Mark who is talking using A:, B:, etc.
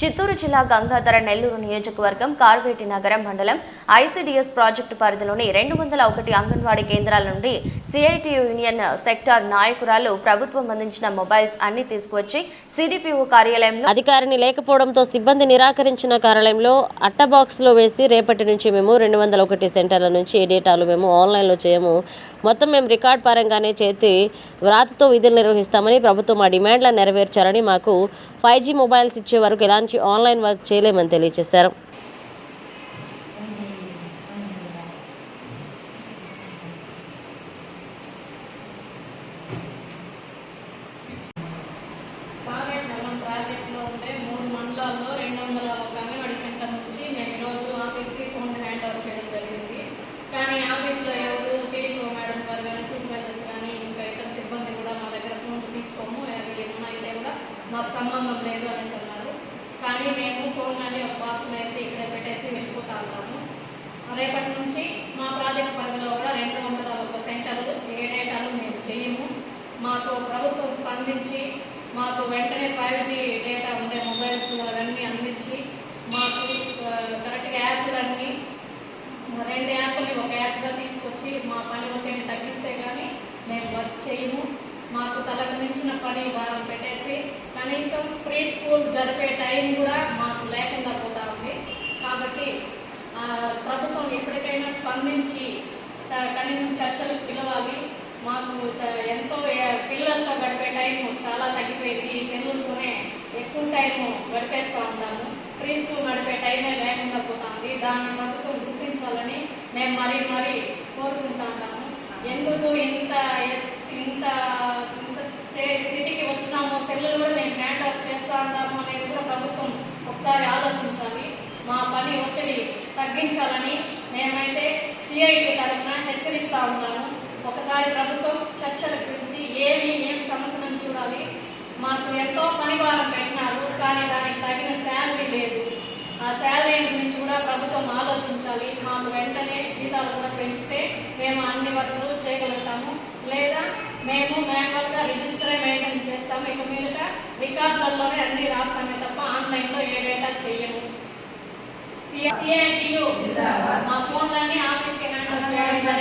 A: చిత్తూరు జిల్లా గంగాధర నెల్లూరు నియోజకవర్గం కార్వేటి నగరం మండలం ఐసీడీఎస్ ప్రాజెక్టు పరిధిలోని రెండు వందల ఒకటి అంగన్వాడీ కేంద్రాల నుండి సిఐటి యూనియన్ సెక్టార్ నాయకురాలు ప్రభుత్వం అందించిన మొబైల్స్ అన్ని తీసుకువచ్చి సిడిపిఓ కార్యాలయంలో
B: అధికారిని లేకపోవడంతో సిబ్బంది నిరాకరించిన కార్యాలయంలో అట్ట బాక్స్లో వేసి రేపటి నుంచి మేము రెండు వందల ఒకటి సెంటర్ల నుంచి డేటాలు మేము ఆన్లైన్లో చేయము. మొత్తం మేము రికార్డ్ పరంగానే చేతి వ్రాతతో విధులు నిర్వహిస్తామని ప్రభుత్వం మా డిమాండ్లను నెరవేర్చారని మాకు ఫైవ్ జీ మొబైల్స్ ఇచ్చే వరకు ఎలాంటి ఆన్లైన్ వర్క్ చేయలేమని తెలియజేశారు
C: టార్గెట్ నల్లం ప్రాజెక్ట్లో ఉండే మూడు మండలాల్లో రెండు వందల ఒక అంగన్వాడీ సెంటర్ నుంచి మేము ఈరోజు ఆఫీస్కి ఫోన్ హ్యాండ్ ఓవర్ చేయడం జరిగింది కానీ ఆఫీస్లో ఎవరు సిడిపో మేడం గారు కానీ సూపర్వైజర్స్ కానీ ఇంకా ఇతర సిబ్బంది కూడా మా దగ్గర ఫోన్ తీసుకోము అవి ఏమన్నా అయితే కూడా మాకు సంబంధం లేదు అనేసి అన్నారు. కానీ మేము ఫోన్లని ఒక బాక్స్లో వేసి ఇక్కడ పెట్టేసి వెళ్ళిపోతా ఉంటాము రేపటి నుంచి మా ప్రాజెక్ట్ పరిధిలో కూడా రెండు వందల ఒక సెంటర్లు ఏ డేటాలు మేము చేయము. మాకు ప్రభుత్వం స్పందించి మాకు వెంటనే ఫైవ్ జీ డేటా ఉండే మొబైల్స్ అవన్నీ అందించి మాకు కరెక్ట్గా యాప్లన్నీ రెండు యాప్ని ఒక యాప్గా తీసుకొచ్చి మా పని ఒత్తిడిని తగ్గిస్తే కానీ మాకు తలకు మించిన పని వారం పెట్టేసి కనీసం ప్రీ స్కూల్ జరిపే టైం కూడా మాకు లేకుండా పోతా ఉంది. కాబట్టి ప్రభుత్వం ఎప్పటికైనా స్పందించి కనీసం చర్చలకు పిలవాలి. మాకు చ- ఎంతో పిల్లలతో గడిపే టైం చాలా తగ్గిపోయింది. సెల్లుతోనే సెల్లులతోనే ఎక్కువ టైము గడిపేస్తూ ఉంటాము. ప్రీ స్కూల్ గడిపే టైమే లేకుండా పోతుంది దాన్ని ప్రభుత్వం గుర్తించాలని మేము మరీ మరీ కోరుకుంటా ఉంటాము. ఎందుకు ఇంత ఇంత ఇంత స్థితికి వచ్చినాము సెల్లులు కూడా మేము హ్యాండ్ ఆఫ్ చేస్తా ఉంటాము అనేది కూడా ప్రభుత్వం ఒకసారి ఆలోచించాలి. మా పని ఒత్తిడి తగ్గించాలని మేమైతే సిఐటి తరఫున హెచ్చరిస్తూ ఉన్నాము. ఒకసారి ప్రభుత్వం చర్చలు పిలిచి ఏమి ఏమి సమస్యలను చూడాలి. మాకు ఎంతో పనివారం పెట్టాలి ప్రభుత్వం ఆలోచించాలి. మాకు వెంటనే జీతాలు కూడా పెంచితే మేము అన్ని వర్కులు చేయగలుగుతాము. లేదా మేము మాన్యువల్గా రిజిస్టరే మెయింటైన్ చేస్తాము. ఇక మీదట రికార్డులలోనే అన్ని రాస్తామే తప్ప ఆన్లైన్లో ఏ డేటా చెయ్యము సిఐటియు మా ఫోన్లన్నీ ఆఫీస్కి హ్యాండ్ చేయడం జరిగింది.